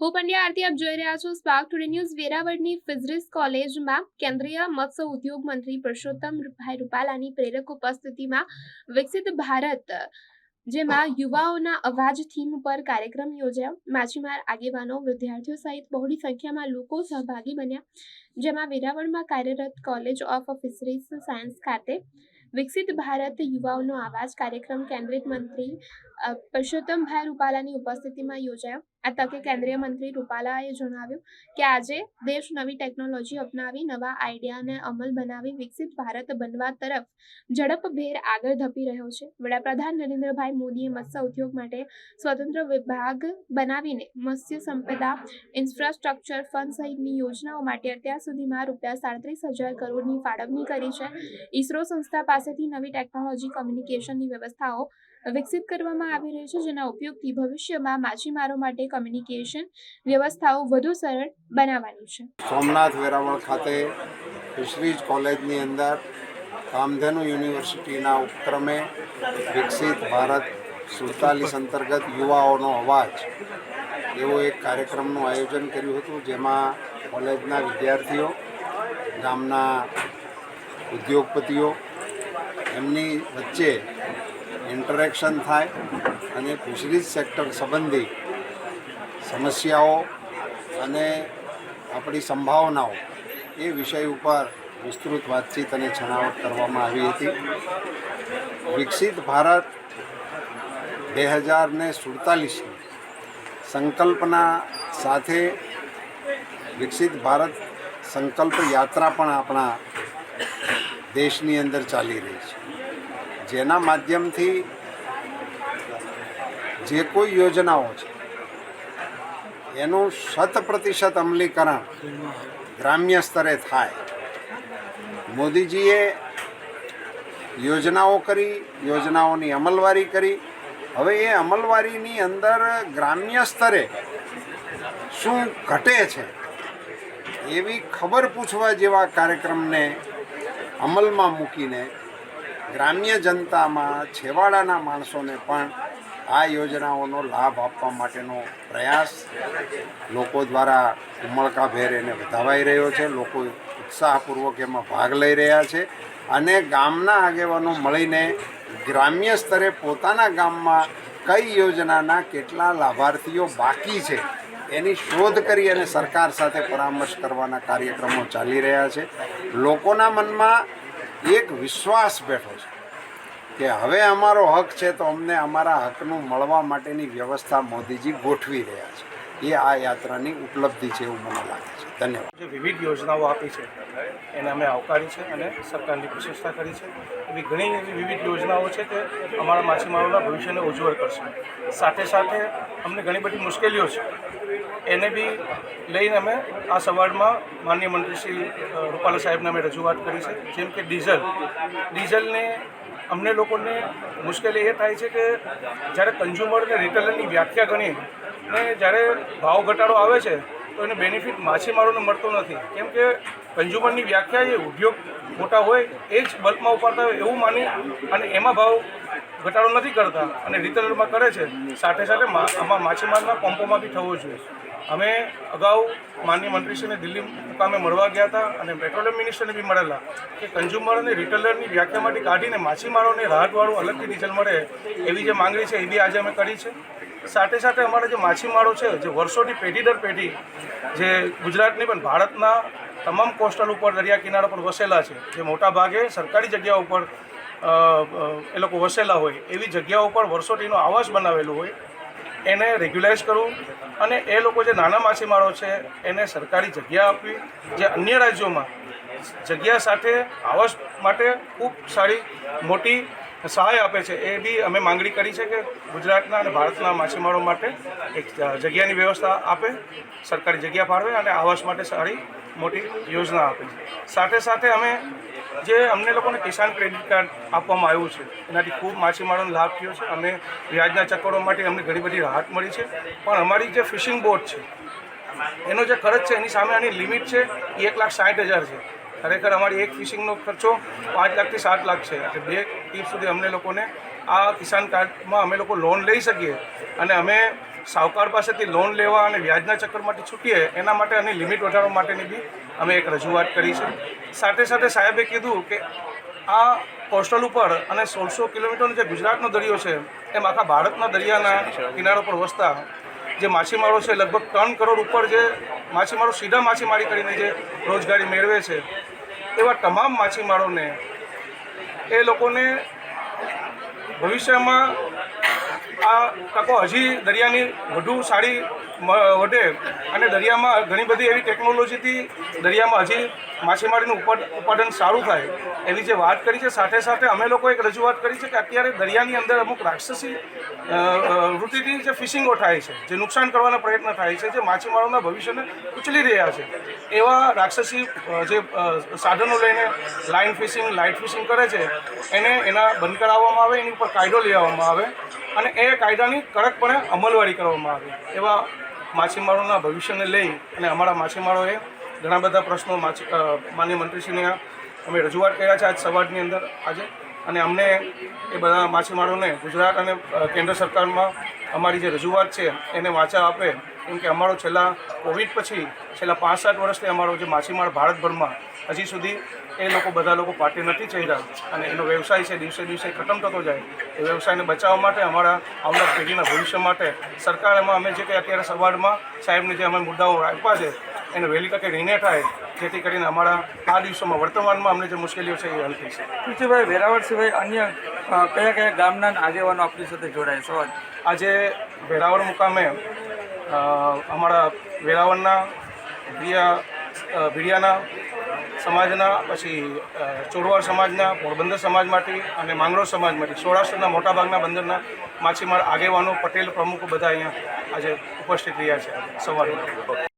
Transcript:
હું પંડ્યા આરતી, આપ જોઈ રહ્યા છો સ્પાર્ક ટુડે ન્યૂઝ વેરાવળની ફિઝરીસ કોલેજમાં કેન્દ્રીય મત્સ્ય ઉદ્યોગ મંત્રી પરસોત્તમભાઈ રૂપાલાની પ્રેરક ઉપસ્થિતિમાં વિકસિત ભારત, જેમાં યુવાઓના અવાજ થીમ પર કાર્યક્રમ યોજાયો. માછીમાર આગેવાનો, વિદ્યાર્થીઓ સહિત બહોળી સંખ્યામાં લોકો સહભાગી બન્યા, જેમાં વેરાવળમાં કાર્યરત કોલેજ ઓફ ફિશરીઝ સાયન્સ ખાતે વિકસિત ભારત યુવાઓનો આવાજ કાર્યક્રમ કેન્દ્રિત મંત્રી પરસોત્તમભાઈ રૂપાલાની ઉપસ્થિતિમાં યોજાયો. આ તકે કેન્દ્રીય મંત્રી રૂપાલાએ જણાવ્યું કે આજે દેશ નવી ટેકનોલોજી અપનાવી, નવા આઈડિયાને અમલ બનાવી, વિકસિત ભારત બનવા તરફ ઝડપભેર આગળ ધપી રહ્યો છે. વડાપ્રધાન નરેન્દ્રભાઈ મોદીએ મત્સ્ય ઉદ્યોગ માટે સ્વતંત્ર વિભાગ બનાવીને મત્સ્ય સંપદા ઇન્ફ્રાસ્ટ્રક્ચર ફંડ સહિતની યોજનાઓ માટે અત્યાર સુધીમાં રૂપિયા સાડત્રીસ હજાર કરોડની ફાળવણી કરી છે. ઇસરો સંસ્થા પાસેથી નવી ટેકનોલોજી કમ્યુનિકેશનની વ્યવસ્થાઓ વિકસિત કરવામાં આવી રહી છે, જેના ઉપયોગથી ભવિષ્યમાં માછીમારો માટે કમ્યુનિકેશન વ્યવસ્થાઓ વધુ સરળ બનાવવાની છે. સોમનાથ વેરાવળ ખાતે ફિશરીઝ કોલેજની અંદર કામધેનુ યુનિવર્સિટીના ઉપક્રમે વિકસિત ભારત સુડતાલીસ અંતર્ગત યુવાઓનો અવાજ એવો એક કાર્યક્રમનું આયોજન કર્યું હતું, જેમાં કોલેજના વિદ્યાર્થીઓ, ગામના ઉદ્યોગપતિઓ, એમની વચ્ચે ઇન્ટરેક્શન થાય અને ફિશરીઝ સેક્ટર સંબંધી સમસ્યાઓ અને આપણી સંભાવનાઓ એ વિષય ઉપર વિસ્તૃત વાતચીત અને છણાવટ કરવામાં આવી હતી. વિકસિત ભારત બે હજાર ને સુડતાલીસની સંકલ્પના સાથે વિકસિત ભારત સંકલ્પ યાત્રા પણ આપણા દેશની અંદર ચાલી રહી છે. જેના માધ્યમથી જે કોઈ યોજનાઓ છે, એનું શત પ્રતિશત અમલીકરણ ગ્રામ્ય સ્તરે થાય. મોદીજીએ યોજનાઓ કરી, યોજનાઓની અમલવારી કરી. હવે એ અમલવારીની અંદર ગ્રામ્ય સ્તરે શું ઘટે છે, એવી ખબર પૂછવા જેવા કાર્યક્રમને અમલમાં મૂકીને ગ્રામ્ય જનતામાં છેવાડાના માણસોને પણ આ યોજનાઓનો લાભ આપવા માટેનો પ્રયાસ લોકો દ્વારા ઉમળકાભેર એને વધાવાઈ રહ્યો છે. લોકો ઉત્સાહપૂર્વક એમાં ભાગ લઈ રહ્યા છે અને ગામના આગેવાનો મળીને ગ્રામ્ય સ્તરે પોતાના ગામમાં કઈ યોજનાના કેટલા લાભાર્થીઓ બાકી છે એની શોધ કરી અને સરકાર સાથે પરામર્શ કરવાના કાર્યક્રમો ચાલી રહ્યા છે. લોકોના મનમાં એક વિશ્વાસ બેઠો છે કે હવે અમારો હક છે તો અમને અમારા હકનું મળવા માટેની વ્યવસ્થા મોદીજી ગોઠવી રહ્યા છે. એ આ યાત્રાની ઉપલબ્ધિ છે એવું મને લાગે છે. ધન્યવાદ. જે વિવિધ યોજનાઓ આપી છે, એને અમે આવકારી છે અને સરકારની પ્રશંસા કરી છે. એવી ઘણી એવી વિવિધ યોજનાઓ છે કે અમારા માછીમારોના ભવિષ્યને ઉજ્જવળ કરશે. સાથે સાથે અમને ઘણી બધી મુશ્કેલીઓ છે. એને બી લઈને અમે આ સવારમાં માન્ય મંત્રી શ્રી રૂપાલા સાહેબને અમે રજૂઆત કરી છે. જેમ કે ડીઝલ. ડીઝલને અમને લોકોને મુશ્કેલી એ થાય છે કે જ્યારે કન્ઝ્યુમર અને રિટેલરની વ્યાખ્યા ગણી ને જ્યારે ભાવ ઘટાડો આવે છે, તો એને બેનિફિટ માછીમારોને મળતો નથી. કેમ કે કન્ઝ્યુમરની વ્યાખ્યા એ ઉદ્યોગ મોટા હોય એ જ બલ્કમાં ઉપાડતા હોય એવું માની અને એમાં ભાવ ઘટાડો નથી કરતા અને રિટેલરમાં કરે છે. સાથે સાથે આમાં માછીમારના પંપોમાં બી થવો જોઈએ. અમે અગાઉ માનનીય મંત્રીશ્રીને દિલ્હી મુકામે મળવા ગયા હતા અને પેટ્રોલિયમ મિનિસ્ટરને બી મળેલા કે કન્ઝ્યુમર અને રિટેલરની વ્યાખ્યામાંથી કાઢીને માછીમારોને રાહતવાળું અલગથી ડીઝલ મળે એવી જે માંગણી છે એ બી આજે અમે કરી છે. સાથે સાથે અમારા જે માછીમારો છે, જે વર્ષોથી પેઢી દર પેઢી જે ગુજરાતની પણ ભારતના તમામ કોસ્ટલ ઉપર દરિયા કિનારા પર વસેલા છે, જે મોટા ભાગે સરકારી જગ્યા ઉપર એ લોકો વસેલા હોય એવી જગ્યાઓ પર વર્ષોથીનો આવાસ બનાવેલો હોય, એને રેગ્યુલાઇઝ કરવું અને એ લોકો જે નાના માછીમારો છે, એને સરકારી જગ્યા આપવી, જે અન્ય રાજ્યોમાં જગ્યા સાથે આવાસ માટે ખૂબ સારી, મોટી સહાય આપે છે એ બી અમે માંગણી કરી છે કે ગુજરાતના અને ભારતના માછીમારો માટે એક જગ્યાની વ્યવસ્થા આપે, સરકારી જગ્યા ફાળવે અને આવાસ માટે સારી મોટી યોજના આપે સાથે સાથે અમે જે અમને લોકોને કિસાન ક્રેડિટ કાર્ડ આપવામાં આવ્યું છે, એનાથી ખૂબ માછીમારોને લાભ થયો છે. અમે વ્યાજના ચક્કરો માટે અમને ઘણી બધી રાહત મળી છે. પણ અમારી જે ફિશિંગ બોટ છે, એનો જે ખર્ચ છે, એની સામે આની લિમિટ છે એ એક લાખ સાઠ હજાર છે. ખરેખર અમારી એક ફિશિંગનો ખર્ચો પાંચ લાખથી સાત લાખ છે. એટલે બે ટીપ સુધી અમને લોકોને આ કિસાન કાર્ડમાં અમે લોકો લોન લઈ શકીએ અને અમે સાહુકાર પાસેથી લોન લેવા અને વ્યાજના ચક્કરમાંથી છૂટીએ એના માટે અને લિમિટ વધારવા માટેની બી અમે એક રજૂઆત કરી છે. સાથે સાથે સાહેબે કીધું કે આ કોસ્ટલ ઉપર અને સોળસો કિલોમીટરનો જે ગુજરાતનો દરિયો છે, એમ આખા ભારતના દરિયાના કિનારો પર વસતા જે માછીમારો છે, લગભગ ત્રણ કરોડ ઉપર જે માછીમારો સીધા માછીમારી કરીને જે રોજગારી મેળવે છે એવા તમામ માછીમારોને એ લોકોને ભવિષ્યમાં આ તકો હજી દરિયાની વધુ સારી વધે. અને દરિયામાં ઘણી બધી એવી ટેકનોલોજીથી દરિયામાં હજી માછીમારીનું ઉત્પાદન સારું થાય એવી જે વાત કરી છે, સાથે સાથે અમે લોકો એક રજૂઆત કરી છે કે અત્યારે દરિયાની અંદર અમુક રાક્ષસી વૃત્તિથી જે ફિશિંગો થાય છે, જે નુકસાન કરવાના પ્રયત્ન થાય છે, જે માછીમારોના ભવિષ્યને ઉચલી રહ્યા છે. એવા રાક્ષસી જે સાધનો લઈને લાઇન ફિશિંગ લાઇટ ફિશિંગ કરે છે, એને એના બંધ કરાવવામાં આવે, એની ઉપર કાયદો લેવામાં આવે અને એ કાયદાની કડકપણે અમલવારી કરવામાં આવે એવા માછીમારોના ભવિષ્યને લઈ અને અમારા માછીમારોએ ઘણા બધા પ્રશ્નો માન્ય મંત્રીશ્રીને અમે રજૂઆત કર્યા છે આજ સવારની અંદર આજે. અને અમને એ બધા માછીમારોને ગુજરાત અને કેન્દ્ર સરકારમાં અમારી જે રજૂઆત છે, એને વાંચા આપે. કેમ કે અમારો છેલ્લા કોવિડ પછી, છેલ્લા પાંચ સાત વર્ષથી અમારો જે માછીમાર ભારતભરમાં હજી સુધી એ લોકો બધા લોકો પાર્ટી નથી ચડ્યા. અને એનો વ્યવસાય છે, દિવસે દિવસે ખતમ થતો જાય. એ વ્યવસાયને બચાવવા માટે અમારા આવનાર પેઢીના ભવિષ્ય માટે સરકાર એમાં અમે જે કંઈ અત્યારે સવારમાં સાહેબને જે અમે મુદ્દાઓ આપ્યા છે, એને વહેલી તકે રિને થાય. જેથી કરીને અમારા આ દિવસોમાં વર્તમાનમાં અમને જે મુશ્કેલીઓ છે, એ હલ થઈ છે પૃથ્વીભાઈ વેરાવળ સિવાય અન્ય કયા કયા ગામના આગેવાનો આપણી સાથે જોડાય સવાલ. આજે વેરાવળ મુકામે અમારા વેરાવળના ભીડિયા ભીડિયાના સમાજના, પછી ચોરવાડ સમાજના, પોરબંદર સમાજમાંથી અને માંગરોળ સમાજમાંથી સૌરાષ્ટ્રના મોટાભાગના બંદરના માછીમાર આગેવાનો, પટેલ પ્રમુખો બધા અહીંયા આજે ઉપસ્થિત રહ્યા છે સવારે.